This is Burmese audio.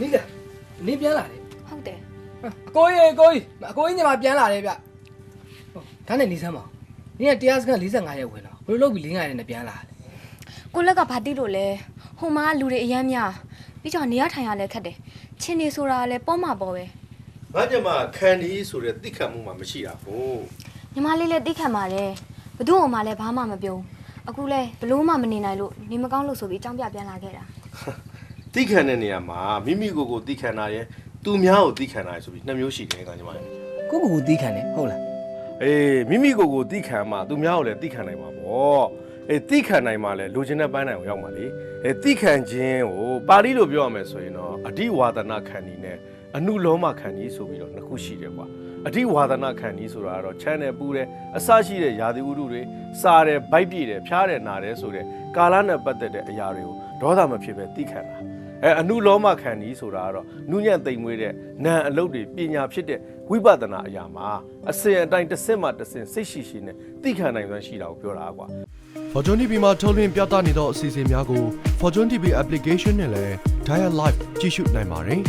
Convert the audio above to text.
မိကနင်းပြန်လာတယ်ဟုတ်တယ်ဟာအကိုကြီးအကိုကြီးအကိုကြီးညီမပြန်လာတယ်ဗျဟုတ်ဒါနဲ့နေစမ်းပါနင်းကတရားစခန်း45ရက်ဝင်တော့ဘယ်လိုလုပ်ပြီးလင်းရတယ်နဲ့ပြန်လာတယ်ကိုလက်ကဘာတိလို့လဲဟိုမှာလူတွေအရမ်းများပြီးတော့နေရထိုင်ရလဲခက်တယ်ချင်းနေဆိုတာကလည်းပေါ့မှာပေါ့ပဲငါညမခန်ဒီဆိုတဲ့တိခတ်မှုမှမရှိတာကိုညီမလေးလည်းသိခံပါတယ်ဘသူ့အောင်မှလည်းဘာမှမပြောအခုလဲဘလို့မှမနေနိုင်လို့နေမကောင်းလို့ဆိုပြီးအကြောင်းပြပြန်လာခဲ့တာ တိခတ်တဲ့နေရာမှာမိမိကိုယ်ကိုတိခတ်တာရဲ့သူများကိုတိခတ်တာရဲ့ဆိုပြီးနှစ်မျိုးရှိတယ်ကညမရဲ့ကိုကိုကိုတီးခံတယ်ဟုတ်လားအေးမိမိကိုယ်ကိုတိခတ်မှသူများကိုလည်းတိခတ်နိုင်မှာပေါ့အေးတိခတ်နိုင်မှလည်းလိုချင်တဲ့ပန်းနိုင်ကိုရောက်မှာလေအေးတိခတ်ခြင်းကိုပါဠိလိုပြောရမယ်ဆိုရင်တော့အဓိဝါဒနာခန္ဒီနဲ့အနုလောမခန္ဒီဆိုပြီးတော့နှစ်ခုရှိတယ်ကွာအဓိဝါဒနာခန္ဒီဆိုတာကတော့ channel ပူတယ်အစရှိတဲ့ယာတိဥတုတွေစားတယ်ဗိုက်ပြည့်တယ်ဖျားတယ်နာတယ်ဆိုတဲ့ကာလနဲ့ပတ်သက်တဲ့အရာတွေကိုဒေါသမဖြစ်ပဲတိခတ်တာ အဲအနုလောမခန္ဒီဆိုတာကတော့နုညံ့သိမ်မွေးတဲ့နာအလုတ်တွေပညာဖြစ်တဲ့ဝိပဿနာအရာမှာအစဉ်အတိုင်းတစ်စက်မှတစ်စင်စိတ်ရှိရှိနဲ့သိခံနိုင်စွမ်းရှိတာကိုပြောတာကွာ Fortune TV မှာထုတ်လွှင့်ပြသနေသောအစီအစဉ်များကို Fortune TV application နဲ့လည်း Dial Live ကြည့်ရှုနိုင်ပါတယ်